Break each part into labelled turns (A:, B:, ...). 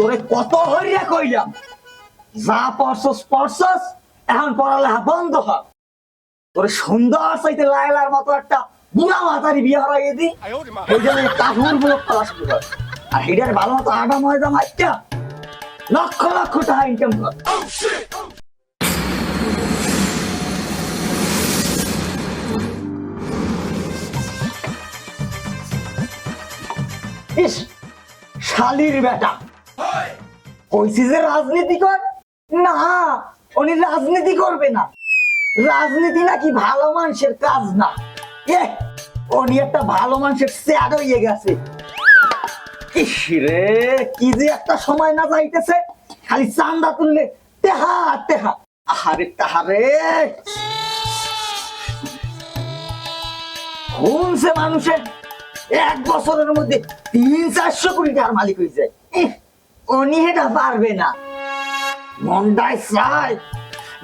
A: তোরে কত হইয়া কইলাম? যা পড়ছস পড়ছস এখন পড়ালেখা বন্ধ হ তোরে সুন্দর চাইতে লাইলার মতো একটা বুড়া মাতারি বিয়ে হরাই দি। এই জন্য কাহুরগুলো খোলা শুরু কর আর হিডার ভালো মতো আডা ময়দা মাইটা লক্ষ লক্ষ টাকা ইনকাম কর। ইস শালির বেটা। রাজনীতি কর? না, উনি রাজনীতি করবে না। রাজনীতি নাকি ভালো মানুষের কাজ না। এ, উনি একটা ভালো মানুষের গেছে। কি যে একটা সময় না যাইতেছে। খালি চান্দা তুললে তেহা তেহা। আহারে, তাহারে। মানুষের। এক বছরের মধ্যে তিন চারশো কোটি টাকার মালিক হয়ে যায়। উনি এটা পারবে না। মন্ডায় চাই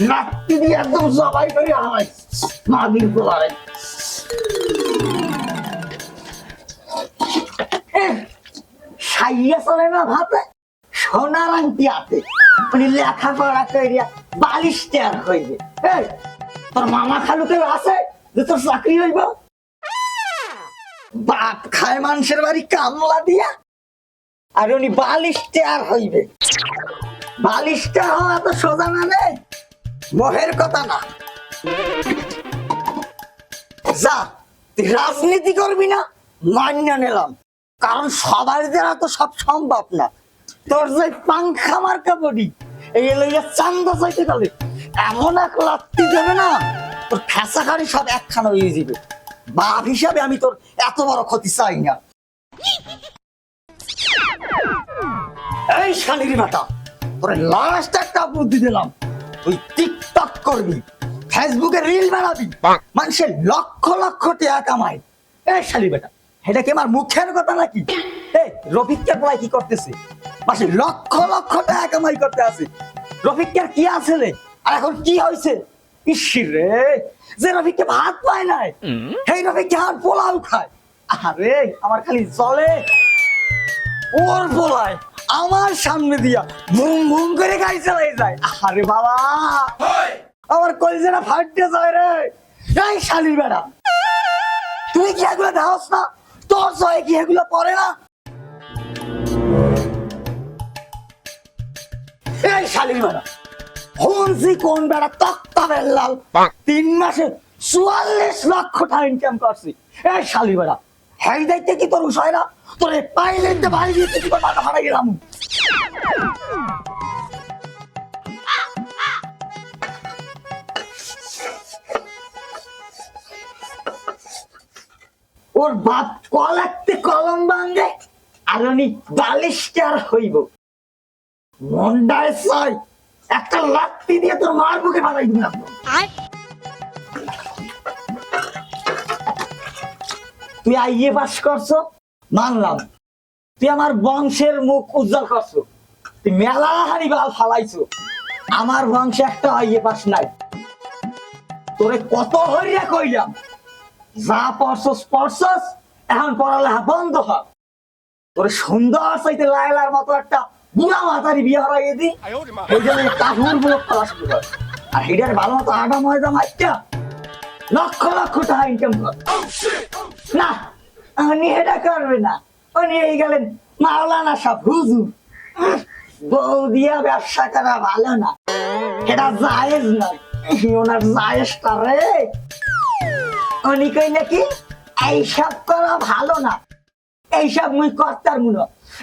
A: নাতি দিয়ে একদম জবাই করে আমায় মাগির গোলারে সাইয়া চলে না ভাতে? সোনার আংটি হাতে। উনি লেখাপড়া করিয়া বালিশ টেয়ার হইবে। তোর মামা খালু কেউ আছে, যে তোর চাকরি হইব? বাপ খায় মানুষের বাড়ি কামলা দিয়া? আর উনি বালিশ টেয়ার হইবে। বালিশটা হওয়া তো সোজা না মোহের কথা না। যা রাজনীতি করবি না মান্য নিলাম। কারণ সবার দ্বারা তো সব সম্ভব না। তোর যে পাংখা মার্কা বডি, এই লইয়া চান্দা চাইতে গেলে এমন এক লাত্তি দেবে না, তোর ফেসা খাড়ি সব একখানা হয়ে যাবে। বাপ হিসাবে আমি তোর এত বড় ক্ষতি চাই না। এই শালির বেটা তোরে লাস্ট একটা বুদ্ধি দিলাম। তুই টিকটক করবি ফেসবুকে রিল বানাবি মানুষের লক্ষ লক্ষ টাকা কামায়। এই শালি বেটা এটা কি আমার মুখের কথা নাকি? এই রফিককে প্রায় কি করতেছে? মাসে লক্ষ লক্ষ টাকা কামাই করতে আছে। রফিকের কি আছে রে? আর এখন কি হয়েছে? ইসির রে যে রফিককে ভাত পায় নাই সেই রফিককে আর পোলাও খায়? আরে আমার খালি জলে। ওর বলায় আমার সামনে দিয়া বুম বুম করে গাড়ি চালাই যায়। আরে বাবা! আমার কলজেরা ফাটতে যায় রে। এই শালির বেড়া তুই কি এগুলো দেখাস না? তোর জয় কি এগুলো পড়ে না? এই শালির বেড়া হনসি কোন বেড়া তক্তা বেল্লাল? তিন মাসে চুয়াল্লিশ লক্ষ টাকা ইনকাম করছি। এই শালির বেড়া হ্যাঁ দেখতে কি তোর উষয় না? তোর পাইলে বাড়ি দিয়ে তুই মাথা ফাটাই গেলাম ওর বাপ কলাতে কলম ভাঙ্গে আর উনি বালিশটার হইব। মন্ডায় ছয়, একটা লাত্তি দিয়ে তোর মার বুকে ফাটাই দিলাম। তুই আইয়ে পাস করছ? মানলাম। তুই আমার বংশের মুখ উজ্জ্বল করছ। তুই মেলা হারি বাল ফালাইছো। আমার বংশে একটা আইয়ে পাস নাই। তোরে কত হইয়া কইলাম? যা পড়ছস পড়ছস, এখন পড়ালেখা বন্ধ হ তোরে সুন্দর চাইতে লাইলার মতো একটা বুড়া মাতারি বিয়ে হরাই দি। এই জন্য কাহুরগুলো খোলা শুরু আর হিডার ভালো মতো আডা ময়দা মাইটা লক্ষ লক্ষ টাকা ইনকাম কর। না উনি এটা করবে না। উনি এই গেলেন মাওলানা সব হুজুর। বউ দিয়া ব্যবসা করা ভালো না। এটা জায়েজ নয় ওনার জায়েজটা রে? উনি কইলে কি এইসব করা ভালো না। এইসব মুই কর্তার মুনো।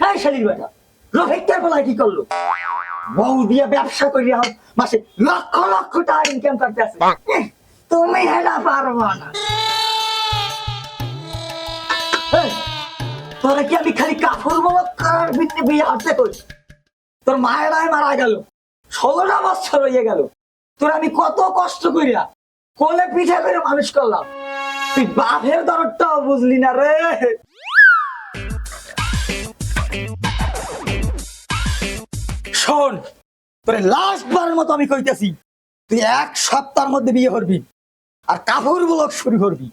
A: এই শালির বেটা রফিকটার বলায় কি করল? বউ দিয়ে ব্যবসা করি এখন মাসে লক্ষ লক্ষ টাকা ইনকাম করতে আছে। তুমি এটা পারব না। তোরা কি আমি খালি কাপড় ভিত্তি বিয়ে হাতে করি তোর মায়েরাই মারা গেল। ষোলোটা বছর হয়ে গেল। তোর আমি কত কষ্ট করিয়া কোলে পিঠা করে মানুষ করলাম। তুই বাপের দরদটাও বুঝলি না রে। শোন, তোরে লাস্ট বারের মতো আমি কইতেছি, তুই এক সপ্তাহের মধ্যে বিয়ে করবি, আর কাপড় ব্লক শুরু করবি।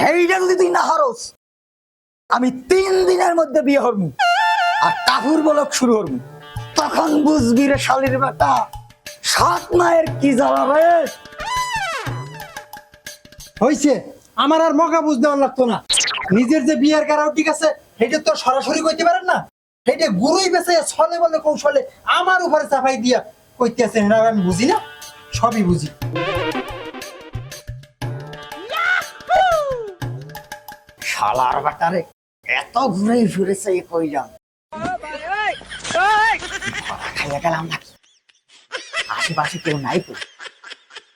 A: হেইটা যদি তুই না হারস আমি তিন দিনের মধ্যে বিয়ে করব আর কাপড় ব্লক শুরু করব তখন বুঝবি রে শালির বেটা সাত মায়ের কি জ্বালা রে?
B: হইছে। আমার আর মগা বুঝ দেওয়ার লাগতো না। নিজের যে বিয়ের গারাও ঠিক আছে সেটা তো সরাসরি কইতে পারেন না। সেটা গুরুই বেছে ছলে বলে কৌশলে আমার উপরে চাপাই দিয়া কইতে এটা আমি বুঝি না? সবই বুঝি।
A: শালার বেটারে এত ঘুরে ফিরেছে এ কই যান খাইয়া গেলাম নাকি? আশেপাশে কেউ নাই তো।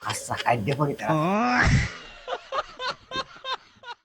A: আচ্ছা খাদ্য পড়ি তারা।